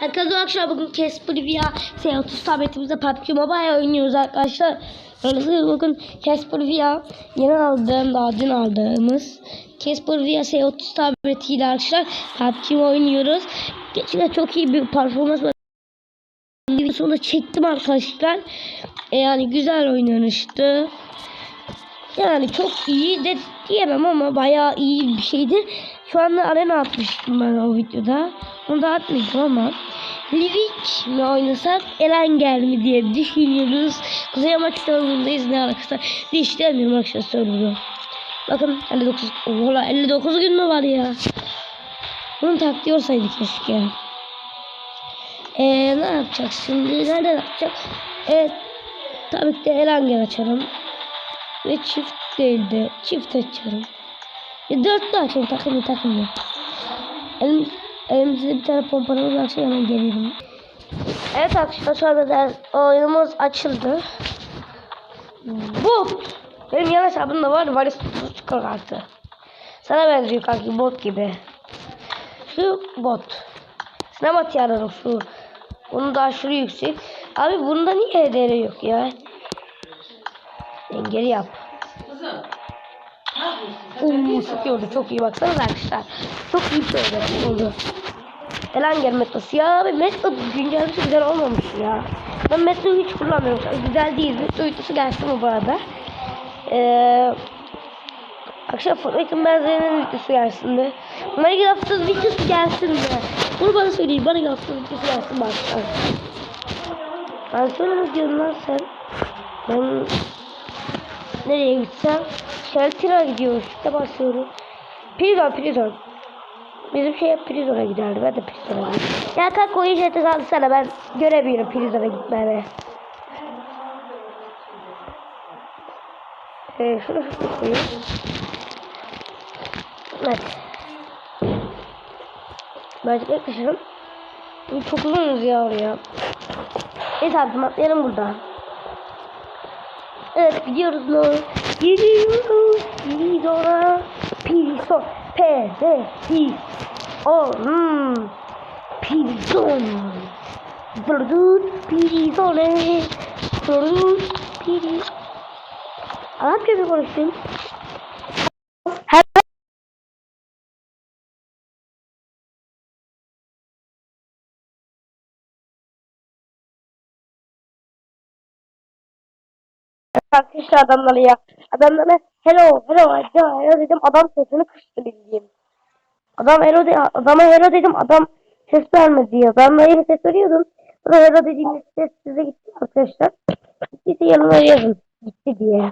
Herkese arkadaşlar bugün Casper Via S30 tabletimizde PUBG Mobile oynuyoruz arkadaşlar. Gördüğünüz bugün Casper Via yeni aldığım daha dün aldığımız Casper Via S30 tabletiyle arkadaşlar PUBG oynuyoruz. Gerçekten çok iyi bir performans var. Videosunu çektim arkadaşlar. E, yani güzel oynanıştı. Yani çok iyi de diyemem ama bayağı iyi bir şeydi. Şu anda arena atmıştım ben o videoda. Onu da atmayacağım ama. Livik mi oynasak Elenger mi diye düşünüyoruz. Kuzey Amaç serverındayız ne alakası. Değiştiremiyorum arkadaşlar serverı. Bakın 59. Ola 59 gün mü var ya? Bunu taktiği olsaydı keşke. Eee ne yapacağız şimdi? Nereden yapacak? Evet. Tabii ki de Elenger açarım. Ve çift değil de çift açarım. Ya dörtlü açarım takımı takımı. Elim, elimizde bir tane pompanımız varsa hemen geliyorum. Evet arkadaşlar şu anda da oyunumuz açıldı. Bu benim yan hesabımda var varis tutucu kartı. Sana benziyor kanki bot gibi. Şu bot. Sinema tiyatrosu şu. Bunun da aşırı yüksek. Abi bunda niye HDR yok ya? Engeli yap. Uuu çok iyi oldu çok iyi baksanız arkadaşlar. Çok iyi bir şey oldu. Elanger metrosu ya abi metro güncellemesi güzel olmamış ya. Ben metroyu hiç kullanmıyorum. Güzel değil. Metro videosu gelsin mi bu arada? Ee, akşam Fortnite'ın benzerinin videosu gelsin mi? Minecraft'ın videosu gelsin mi? Bunu bana söyleyin. Minecraft'ın videosu gelsin arkadaşlar? Ben söyleme diyorum sen. Ben nereye gitsem? Shelter'a gidiyoruz. İşte basıyorum. Prison, prison. Bizim şey hep Prison'a giderdi. Ben de Prison'a gidiyorum. Ya kalk o işleti kalsana ben göremiyorum Prison'a gitmemi. Ee, şunu şunu koyayım. Evet. Ben yaklaşırım. Çok uzunuz ya oraya. Neyse abi atlayalım buradan. Evet gidiyoruz mu? Gidiyoruz. Prison'a. Prison. P, D, I, O, hmm. Prison. Durdut prisone. Durdut prison. Arapça bir konuşayım. Arkadaşlar adamlara ya. Adamlara hello hello hello, hello dedim adam sesini kıstı bildiğim. Adam hello de, adama hello dedim adam ses vermedi ya. Ben yeni ses veriyordum. Sonra hello dediğimde ses size gitti arkadaşlar. Gittiyse yanıma yazın. Gitti diye.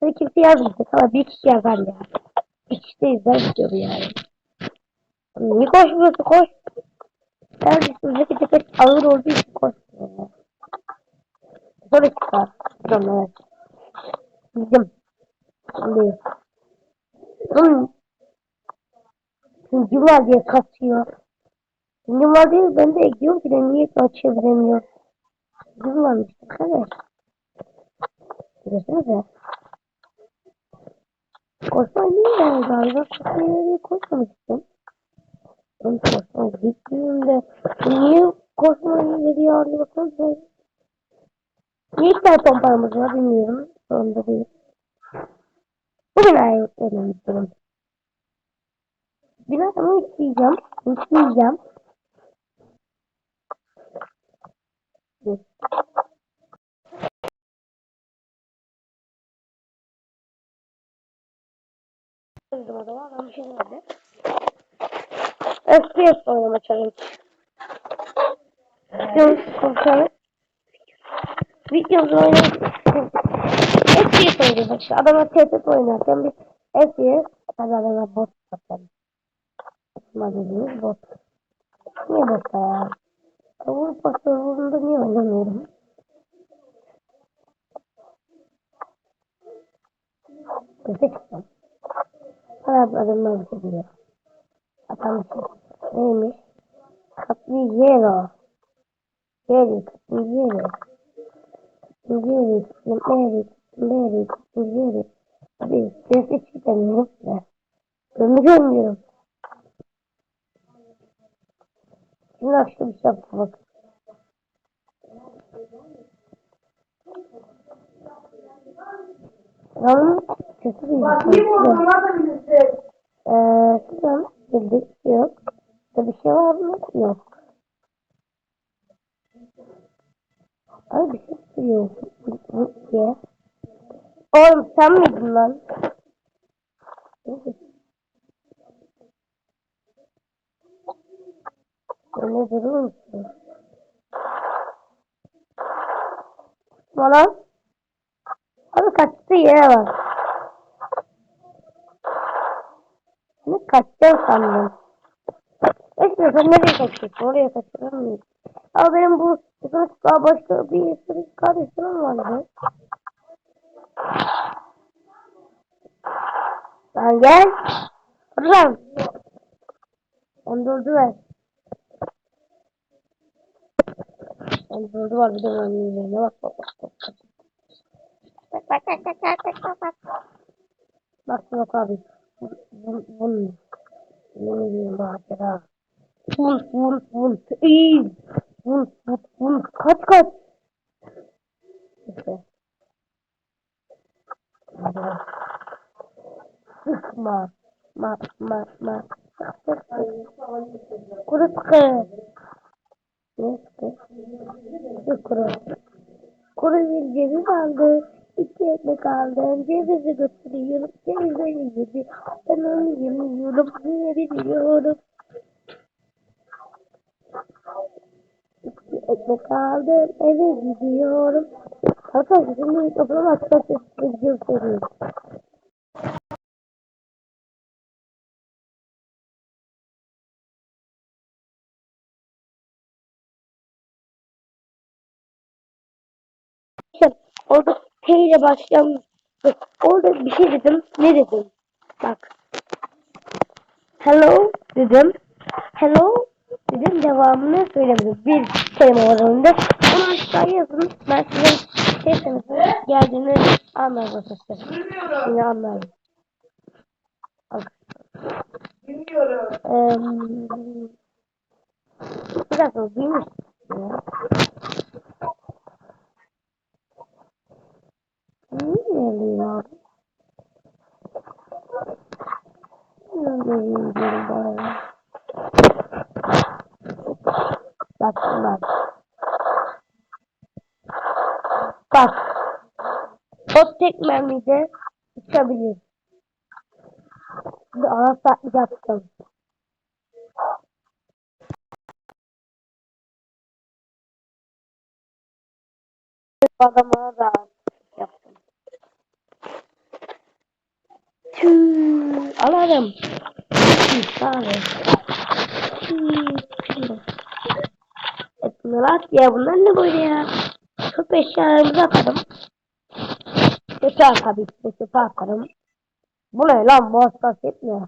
Sonra kimse yazmadı. Sana bir kişi yazar ya. Bir kişi de izler gidiyor yani. Niye koşmuyorsun koş. Sen üstündeki tepet ağır olduğu için koşmuyor ya. Sonra çıkar. Sonra evet. Bizim. Şimdi. Bunun. Çünkü var diye kasıyor. Şimdi var diye ben de ekliyorum ki de niye çeviremiyor. Bizim varmış. Evet. Görsenize. Koşmayı bilmiyorum galiba. Koşmayı koşmamıştım. Ben koşmayı bilmiyorum Niye koşmayı veriyor diye bakalım. Niye ilk tane pompamız var bilmiyorum. Sonunda değil. Bu binayı önemli durum. Binamı isteyeceğim. İsteyeceğim. Öldüm adama adam bir şey demedi. FPS oynama challenge. Videomuz kontrolü. Videomuz oynayalım. FPS oynayacağız işte. Adama TTT oynarken biz FPS tabi adama bot yapalım. Atma dediğimiz bot. Niye bot ya? Bu pasöründe niye oynamıyorum? Kötü çıktım. Bana adamlar bir şey diyor. Adam neymiş? Capillero. Geri, Capillero. Geri, Mary, Mary, Geri. Abi sesi çıkamıyorum da. Önümü görmüyorum. Şimdi açtım işte bak. Lan kötü bir Bak iyi bu onlar da bilirsin. Eee şuradan bildik yok. Burada bir şey var mı? Yok. Ay bir şey Bu diye. Oğlum sen miydin lan? Öyle durur musun? Bana Abi kaçtı yere bak. Ne kaçacağım sandım. Neyse sen nereye kaçıyorsun? Oraya kaçırır mıyım? Ama benim bu sınıfta başka bir sınıf kardeşim vardı. Lan gel. Buradan. Ben durdu ver. Ben durdu var bir de yüzüne bak bak bak. bak. Bak bak bak bak bak bak bak bak. Abi. Vun. Ne diyeyim macera. Vun vun vun. İyi. Vun vun vun. Kaç kaç. İşte. Sıkma. Ma ma ma. Kuru sıkı. Ne sıkı? Kuru. Kuru bir ceviz aldı. İki ekmek aldım. Cevizi götürüyorum. Cevizleri yedi. Ben onu yemiyorum. Niye biliyorum. Ekmek aldım. Eve gidiyorum. Arkadaşlar şimdi mikrofonu açmak istiyorum. Söyleyeyim. Arkadaşlar orada T ile başlayan orada bir şey dedim. Ne dedim? Bak. Hello dedim. Hello dedim. Devamını söylemedim. Bir kelime var önünde. Onu aşağıya yazın. Ben size şey sanatı geldiğini anlarım arkadaşlar. Bilmiyorum. Yine anlarım. Bilmiyorum. Eee bir dakika duymuş. Niye? Ne oluyor bana? Bak bak. Bak. O tek mermide uçabilir. Bir anahtarlık yaptım. Adama da yaptım. Tüü, alarım. Tüü, alarım. Tüü, tüü. Et Murat ya bunlar ne böyle ya? Çöp eşyalarımızı atarım. Çöpe tabii ki çöpe atarım. Bu ne lan bu hassasiyet ne?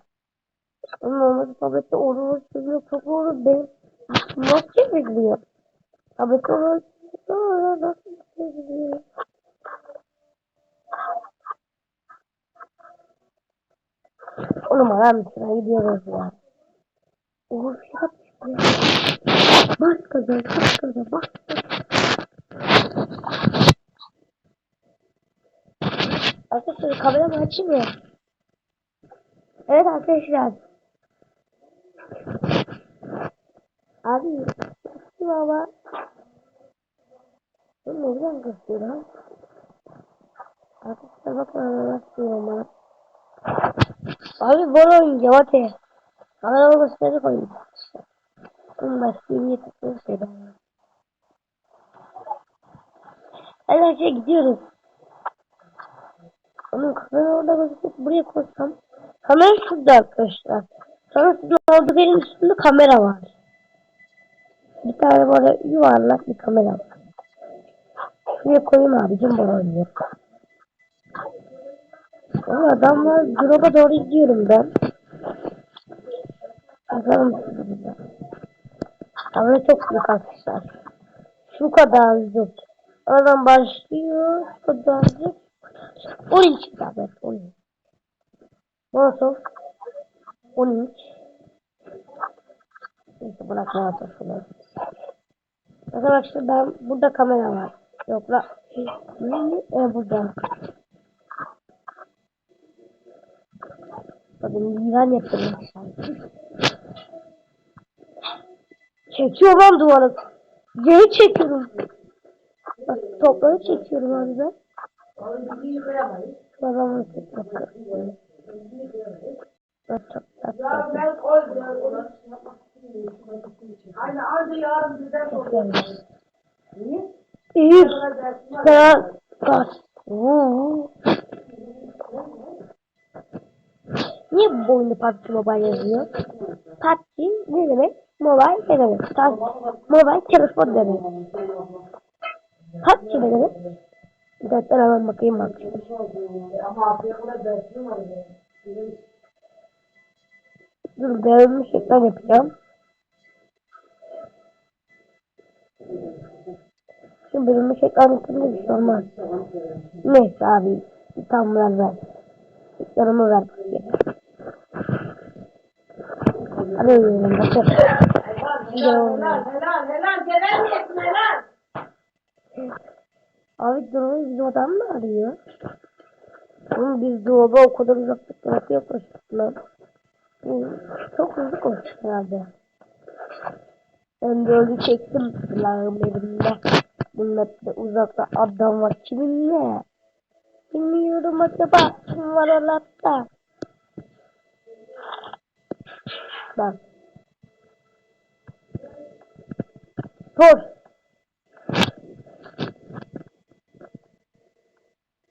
Onun olması tablette olur çözülüyor çok olur benim nasıl çevriliyor? Tablette olur sonra nasıl çevriliyor? Oğlum aram sıra gidiyoruz ya. Oğlum şaka çıkıyor. Bas gaza, bas gaza, bas. Arkadaşlar kameramı açayım ya. Evet arkadaşlar. Abi baba? Bu ne güzel kızıyor lan. Arkadaşlar bakın bana nasıl bana. Abi bana oynayacağım hadi. Kameramı göstererek oynayacağım. Bir tıklı söyleyeyim. Arkadaşlar gidiyoruz. Onun kamera orada gözüküp buraya koysam. Kamera şurada arkadaşlar. Sonra sizin orada benim üstümde kamera var. Bir tane böyle yuvarlak bir kamera var. Şuraya koyayım abicim bana oynuyor. O adamlar drop'a doğru gidiyorum ben. Bakalım Kamera çok büyük arkadaşlar. Şu kadarcık. Oradan başlıyor. Şu kadarcık. 10 inç tablet 10 inç. Nasıl? 10 inç. Neyse bırak rahat olsun. Arkadaşlar ben burada kamera var. Yok la. E burada. Bakın ilan yaptırmışlar. Çekiyorum lan duvarı. C'yi çekiyorum. Bak topları çekiyorum abi ben. Babamın çekmesi. Bak çok tatlı. Ben koydum. Aynı anca yarın bizden sonra. Niye? İyi. Kral. Bas. Niye bu oyunda PUBG Mobile yazıyor? PUBG ne demek? Mobile ne demek? Tabii. Mobile telefon demek. PUBG ne demek? Bir dakika hemen bakayım bak. Dur devrilmiş ekran yapacağım. Şu bölünmüş ekran yapınca bir şey olmaz. Neyse abi. Tam ver ver. Ekranımı ver. Arıyorum bakın. Helal, helal, helal, helal, olsun, helal. Abi durumu bizim adam mı arıyor? Oğlum biz dolaba o kadar uzaklıkta nasıl yaklaştık lan? Çok hızlı koştuk herhalde. Ben öyle çektim silahım elimde. Bunlar da uzakta adam var kiminle? Bilmiyorum acaba kim var oralarda? Bak. Dur.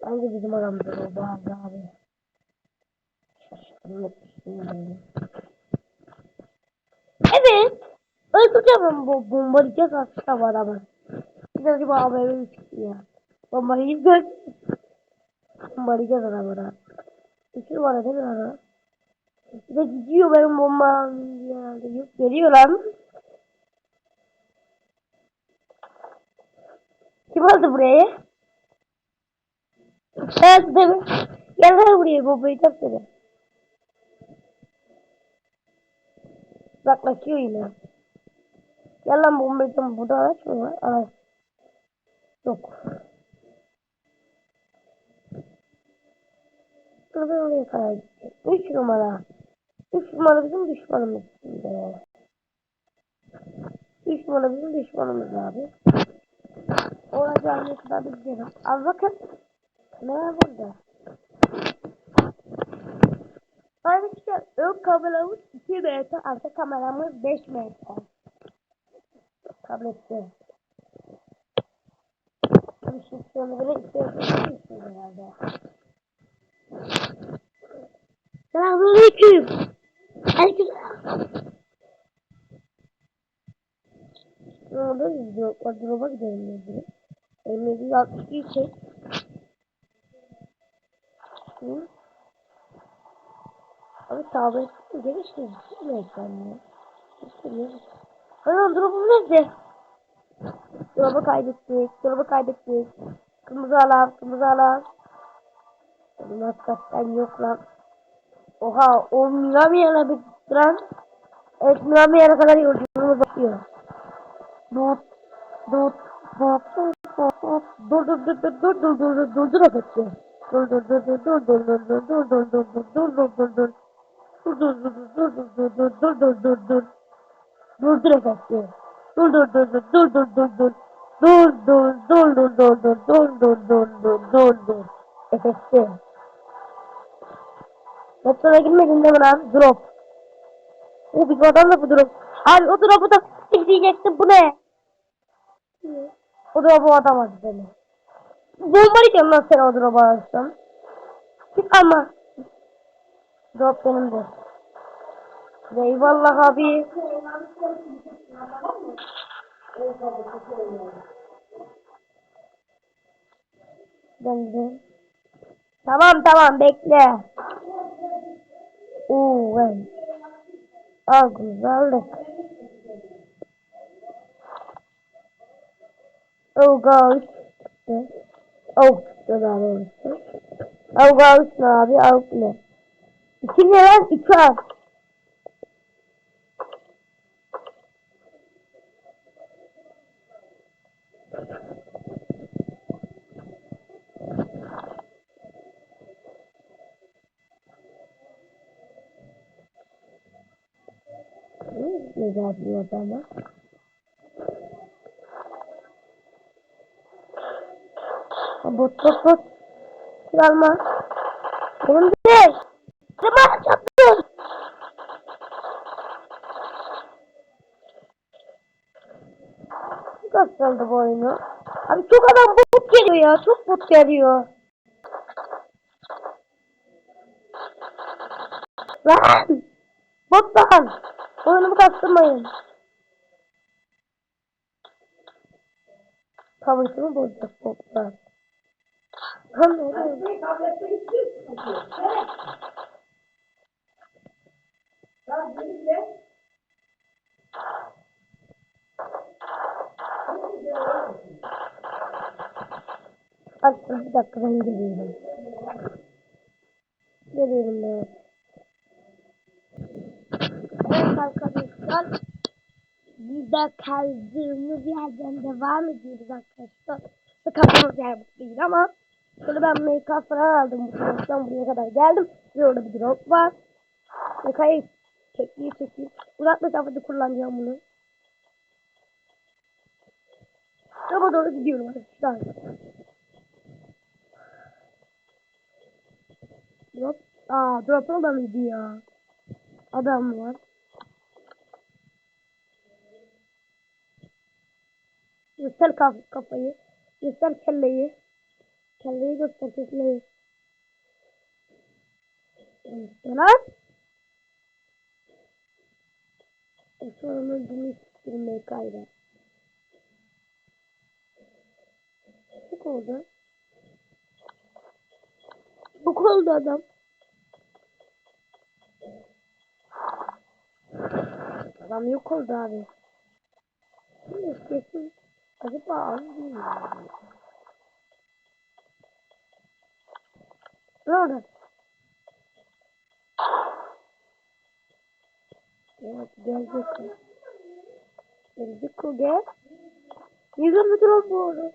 Bence bizim aramızda o bazı abi. Şaşkınlık düşünüyorum. Evet. Öldüreceğim bu bombalayacağız aslında bu adamı. Biz acaba mi çıktı ya? Bombalayıp gör. Bombalayacağız adamı da. İki numara mi ana? Bir de gidiyor benim bombam herhalde. Yok geliyor lan. Kim aldı buraya? Evet değil mi? Gel lan buraya bombayacağım seni. Uzaklaşıyor yine. Gel lan bombayacağım. Burada araç mı var? Araç. Yok. Dur oraya kadar gidecek. Üç numara. Üç numara bizim düşmanımız. Şimdi. Üç numara bizim düşmanımız abi. Olacağını kadar bilmiyorum. Al bakın. Ne burada? Arkadaşlar ön kameramız 2 metre, arka kameramız 5 metre. Tablette. Bir şey sonra böyle istiyorsanız herhalde. Selamünaleyküm. Herkese. Ne oldu? Video wardrobe'a gidelim dedi. Emre'yi 62 çek. Hı? Abi tablet gelişti değil mi ekranı? Ana drop'um nerede? Drop'u kaydettik, drop'u kaydettik. Kırmızı alan, kırmızı alan. Benim hakikaten yok lan. Oha, o Miramiyer'e bir lan. Evet, Miramiyer'e kadar yolculuğumuz bakıyor. Dur, dur, dur, dur, dur, dur, dur, dur, dur, dur, dur, dur, dur, efekti. Dur, dur, dur, dur, dur, dur, dur, dur, dur, dur, dur, dur, dur, dur, dur, dur. Dur, dur, dur, dur, dur, dur, dur, dur, dur, dur, dur. Dur, dur. Dur, dur, dur, dur, dur, dur, dur, dur. Dur, dur, dur, dur, dur, dur, dur, dur, dur, dur. Efekti. Metroya girmedin değil mi lan? Drop. O bir adam da bu drop. Abi o drop'u da diyecektim bu ne? O drop'u atamaz seni. Bombalayacağım lan seni o drop'u alırsam. Git ama. Drop benim de. Eyvallah abi. Döndüm. Tamam tamam bekle. Oo ben. Al güzellik. Avgavut çıktı. Avuk çıktı daha doğrusu. Avgavut ne abi? Avuk ne? İki ne? İki av. Ne yapıyor adamı? Bot bot. Alma. Benim değil. Çaktım. Çok asıldı bu oyunu. Abi çok adam bot geliyor ya. Çok bot geliyor. Lan! Botlar! Oyunumu kastırmayın. Kavuşumu bozacak botlar. Aslında bir dakika ben geliyorum. Geliyorum ben. Evet arkadaşlar. De kaldığımız yerden devam ediyoruz arkadaşlar. Kaldığımız yer değil ama şöyle ben make falan aldım bu taraftan buraya kadar geldim. Ve orada bir drop var. Make'yi çekeyim çekeyim. Uzak mesafede kullanacağım bunu. Drop'a doğru gidiyorum arkadaşlar. Drop. Aa drop'un da mıydı ya? Adam var. Göster kaf kafayı. Göster kelleyi. Kelleyi göster kelleyi. Göster lan. E sonra öldüğünü siktirmeye kayda. Çok oldu. Çok oldu adam. Adam yok oldu abi. Şimdi kesin acaba az değil mi? Ne oldu? Evet gelecek o. Gelecek o gel. Yüzüm bir drop bu arada.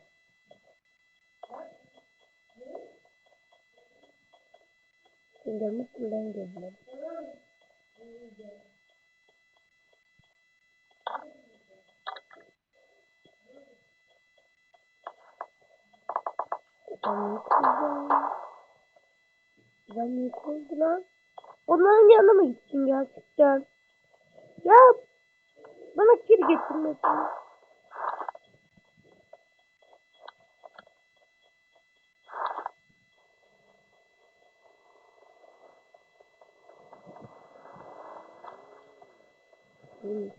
Görmüşsün ben gözlerim. Ben yıkıldım. Ben yıkıldım lan. Onların yanına mı gittin gerçekten? Ya bana kir getirmesin. Hmm.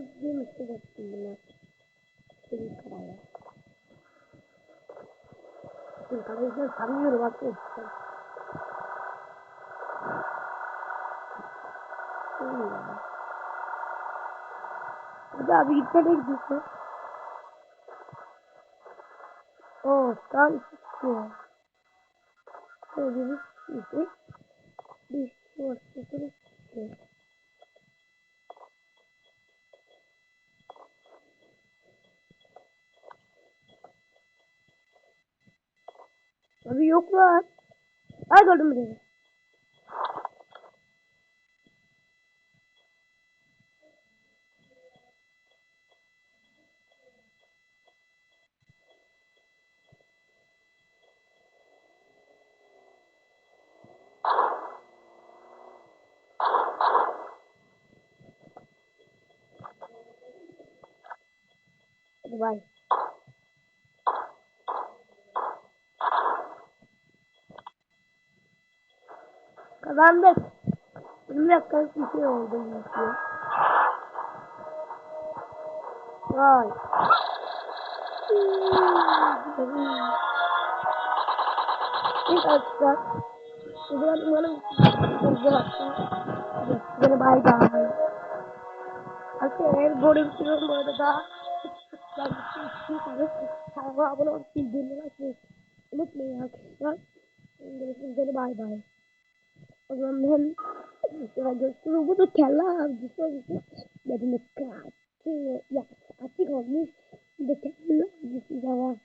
Elmas yemişti baktım buna. Senin karaya. Senin karayı ben tanıyorum arkadaşlar. Hmm. Hadi abi git nereye gidiyorsun? Oo, tam çıkıyor. Şöyle bir şey. Bir şey var. Bir şey. Abi yok lan. Ay gördüm beni. Hadi bay. Kazandık. 20 dakikalık bir şey oldu şey. Vay. İlk açacak. O zaman umarım güzel. Size bay bay. Arkadaşlar eğer böyle bitiriyorum bu arada daha istiyorsanız kanala abone olup bildirimleri açmayı unutmayın arkadaşlar. Görüşmek üzere bay bay. O zaman ben sonra görüşürüz. Bu da kelle avcısı olmuş. Dedim ki açık olmuş. Bir de kelle avcısı da var.